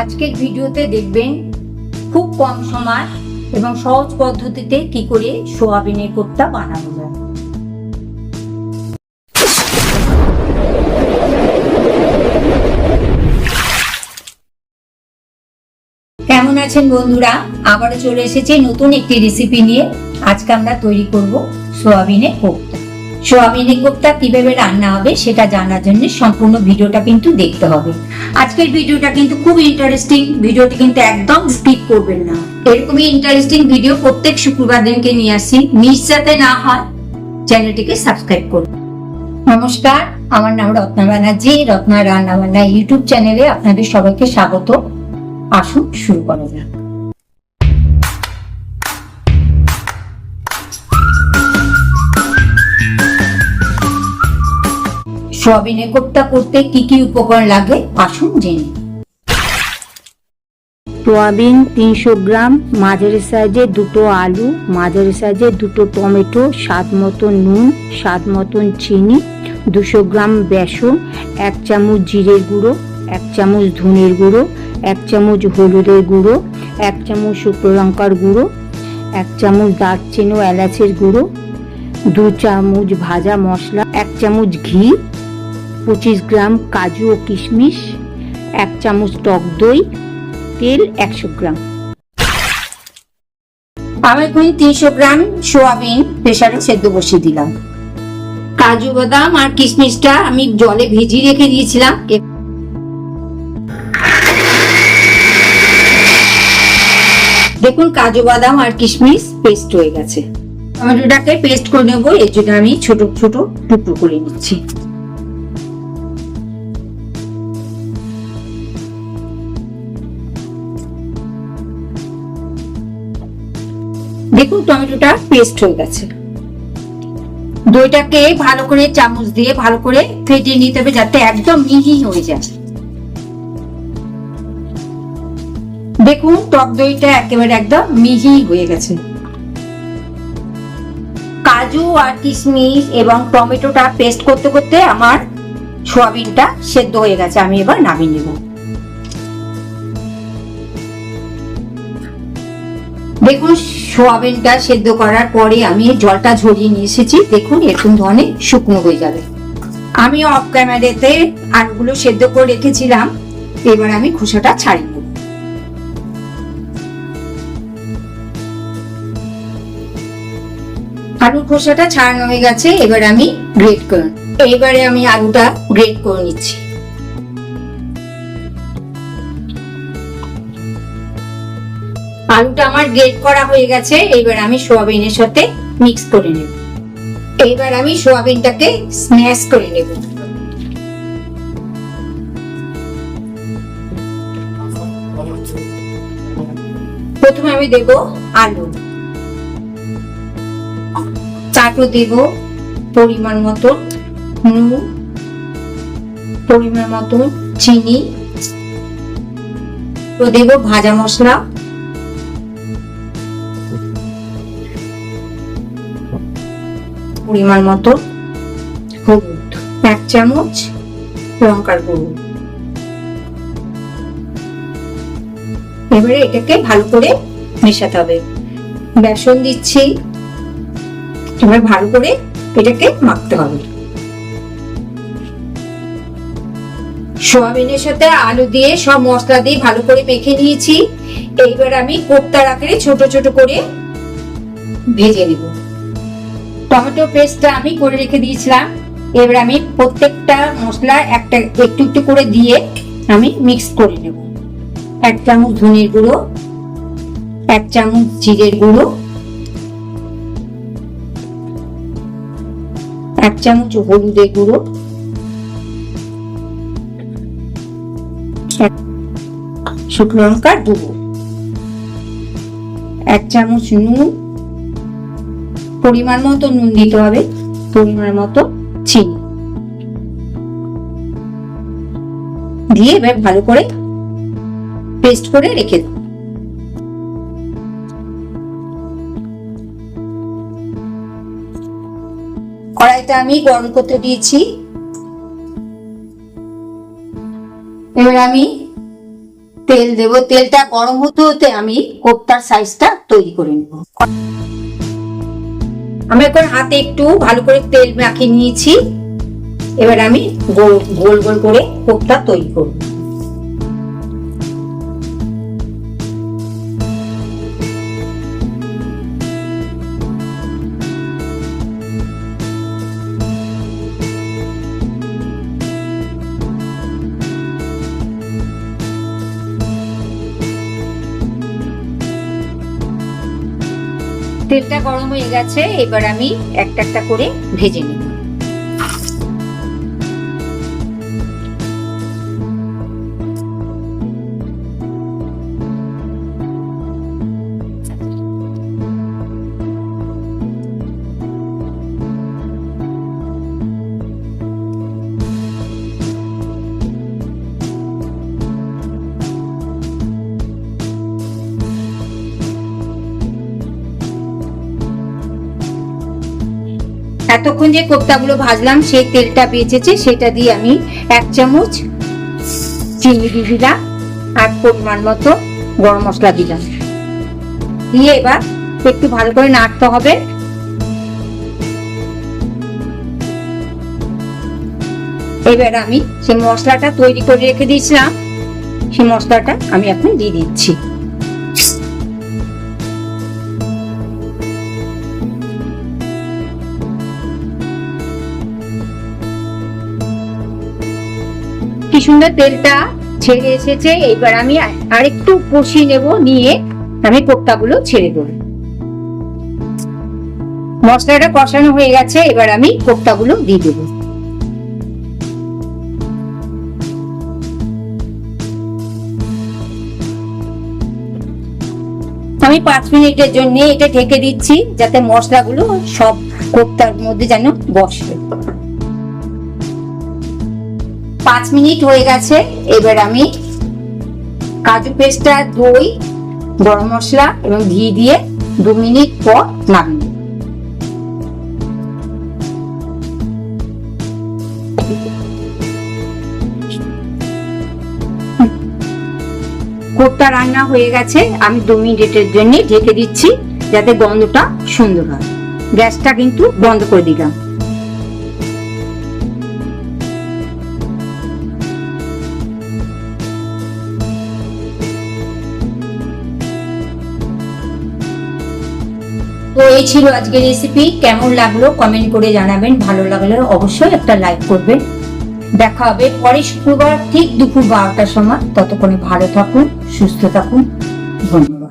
আজকের ভিডিওতে দেখবেন খুব কম সময় এবং সহজ পদ্ধতিতে কি করে সোয়াবিনের কোপ্তা বানানো যায়। কেমন আছেন বন্ধুরা? আবারও চলে এসেছি নতুন একটি রেসিপি নিয়ে। আজকে আমরা তৈরি করব সোয়াবিনের কোপ্তা। সোয়াবিনের কোপ্তা কীভাবে রান্না হবে সেটা জানার জন্য সম্পূর্ণ ভিডিওটা কিন্তু দেখতে হবে। আজকের ভিডিওটা কিন্তু খুব ইন্টারেস্টিং ভিডিওটি কিন্তু একদম স্কিপ করবেন না। এরকমই ইন্টারেস্টিং ভিডিও প্রত্যেক শুক্রবার দিনকে নিয়ে আসি মিস যাতে না হয় চ্যানেলটিকে সাবস্ক্রাইব করুন। নমস্কার, আমার নাম রত্না ব্যানার্জি। রত্না রান্না বান্না ইউটিউব চ্যানেলে আপনাদের সবাইকে স্বাগত। আসুন শুরু করা যাক। সোয়াবিনের কোপ্তা করতে কি কি উপকরণ লাগে? আসুন জেনে সোয়াবিন তিনশো গ্রাম, মাঝারি সাইজের দুটো আলু, মাঝারি সাইজের দুটো টমেটো, স্বাদ মতন নুন, স্বাদ মতন চিনি, দুশো গ্রাম বেসন, এক চামচ জিরের গুঁড়ো, এক চামচ ধনের গুঁড়ো, এক চামচ হলুদের গুঁড়ো, এক চামচ শুকনো লঙ্কার গুঁড়ো, এক চামচ দারচিনি ও এলাচের গুঁড়ো, দু চামচ ভাজা মশলা, এক চামচ ঘি পঁচিশ গ্রাম কাজু ও কিশমিশ, এক চামচ টক দই, তেল একশো গ্রাম। আমি এখন তিনশো গ্রাম সোয়াবিন প্রেসারে সেদ্ধ বসিয়ে দিলাম। কাজু বাদাম আর কিশমিশটা আমি জলে ভিজিয়ে রেখে দিয়েছিলাম। দেখুন, কাজু বাদাম আর কিশমিশ পেস্ট হয়ে গেছে। টমেটোটাকে পেস্ট করে নেব, এর জন্য আমি ছোট ছোট টুকরো করে নিচ্ছি। দেখুন টমেটোটা পেস্ট হয়ে গেছে। দইটাকে ভালো করে চামচ দিয়ে ভালো করে ফেটিয়ে নিতে হবে যাতে একদম মিহি হয়ে যায়। দেখুন টক দইটা একেবারে একদম মিহি হয়ে গেছে। কাজু আর কিশমিশ এবং টমেটোটা পেস্ট করতে করতে আমার সোয়াবিনটা সেদ্ধ হয়ে গেছে, আমি এবার নামিয়ে নেব। দেখুন সোয়াবিনটা সেদ্ধ করার পরে আমি জলটা ঝরিয়ে নিয়ে এসেছি। দেখুন, এরকম ধরনের শুকনো হয়ে যাবে। আমি অফ ক্যামেরাতে আলুগুলো সেদ্ধ করে রেখেছিলাম। এবার আমি খোসাটা নেব। আলুর খোসাটা ছাড়ানো হয়ে গেছে। এবার আমি গ্রেট করে এবারে আমি আলুটা গ্রেট করে নিচ্ছি। আলুটা আমার গ্রেট করা হয়ে গেছে এবার আমি সোয়াবিনের সাথে মিক্স করে নেব। এইবার আমি সোয়াবিনটাকে স্ম্যাশ করে নেব। প্রথমে আমি দেব আলু। চাটু দেব পরিমাণ মতো নুন, পরিমাণ মতো চিনি তো দেব ভাজা মশলা। পরিমাণ মতো হলুদ, এক চামচ লঙ্কার গুঁড়ো। এবারে এটাকে ভালো করে মেশাতে হবে। বেসন দিচ্ছি। এবার ভালো করে এটাকে মাখতে হবে। সোয়াবিনের সাথে আলু দিয়ে সব মশলা দিয়ে ভালো করে মেখে নিয়েছি। এইবার আমি কোপ্তার আকারে ছোট ছোট করে ভেজে নেব। টমেটো পেস্টটা আমি করে রেখে দিয়েছিলাম। এবার আমি প্রত্যেকটা মশলা একটা একটু একটু করে দিয়ে আমি মিক্স করে নেব। এক চামচ ধনের গুঁড়ো, এক চামচ জিরের গুঁড়ো, এক চামচ হলুদের গুঁড়ো শুকনো লঙ্কার গুঁড়ো, এক চামচ নুন পরিমাণ মতো নুন দিতে হবে, পরিমাণ মতো চিনি। দিয়ে এবার ভালো করে পেস্ট করে রেখে দেবো। কড়াইটা আমি গরম করতে দিয়েছি। এবার আমি তেল দেব। তেলটা গরম হতে হতে আমি কোপ্তার সাইজটা তৈরি করে নেব। আমি এখন হাতে একটু ভালো করে তেল মাখিয়ে নিয়েছি। এবার আমি গোল গোল গোল করে কোকটা তৈরি করব। তেলটা গরম হয়ে গেছে এবার আমি একটা একটা করে ভেজে নেব। এতক্ষণ যে কোপ্তাগুলো ভাজলাম, সেই তেলটা বেঁচেছে সেটা দিয়ে আমি এক চামচ চিনি দিয়ে দিলাম আর পরিমাণ মতো গরম মশলা দিলাম। দিয়ে এবার একটু ভালো করে নাড়তে হবে। এবার আমি সেই মশলাটা তৈরি করে রেখে দিয়েছিলাম। সেই মশলাটা আমি এখন দিয়ে দিচ্ছি। সুন্দর তেলটা ছেড়ে এসেছে। এবার আমি আরেকটু কষিয়ে নেব, নিয়ে আমি কোপ্তাগুলো ছেড়ে দেবো। মশলাটা কষানো হয়ে গেছে, এবার আমি কোপ্তাগুলো দিয়ে দেবো। আমি পাঁচ মিনিটের জন্য এটা ঢেকে দিচ্ছি, যাতে মশলাগুলো সব কোপ্তার মধ্যে যেন বসে। পাঁচ মিনিট হয়ে গেছে। এবার আমি কাজু পেস্টটা, দই, গরম মশলা এবং ঘি দিয়ে দু মিনিট পর নামিয়ে। কোপ্তা রান্না হয়ে গেছে। আমি দু মিনিটের জন্য ঢেকে দিচ্ছি যাতে গন্ধটা সুন্দর হয়। গ্যাসটা কিন্তু বন্ধ করে দিলাম। তো এই ছিল আজকের রেসিপি কেমন লাগল কমেন্ট করে জানাবেন। ভালো লাগলে অবশ্যই একটা লাইক করবেন। দেখা হবে পরে শুক্রবার, ঠিক দুপুর বারোটার সময়। ততক্ষণে ভালো থাকুন, সুস্থ থাকুন। ধন্যবাদ।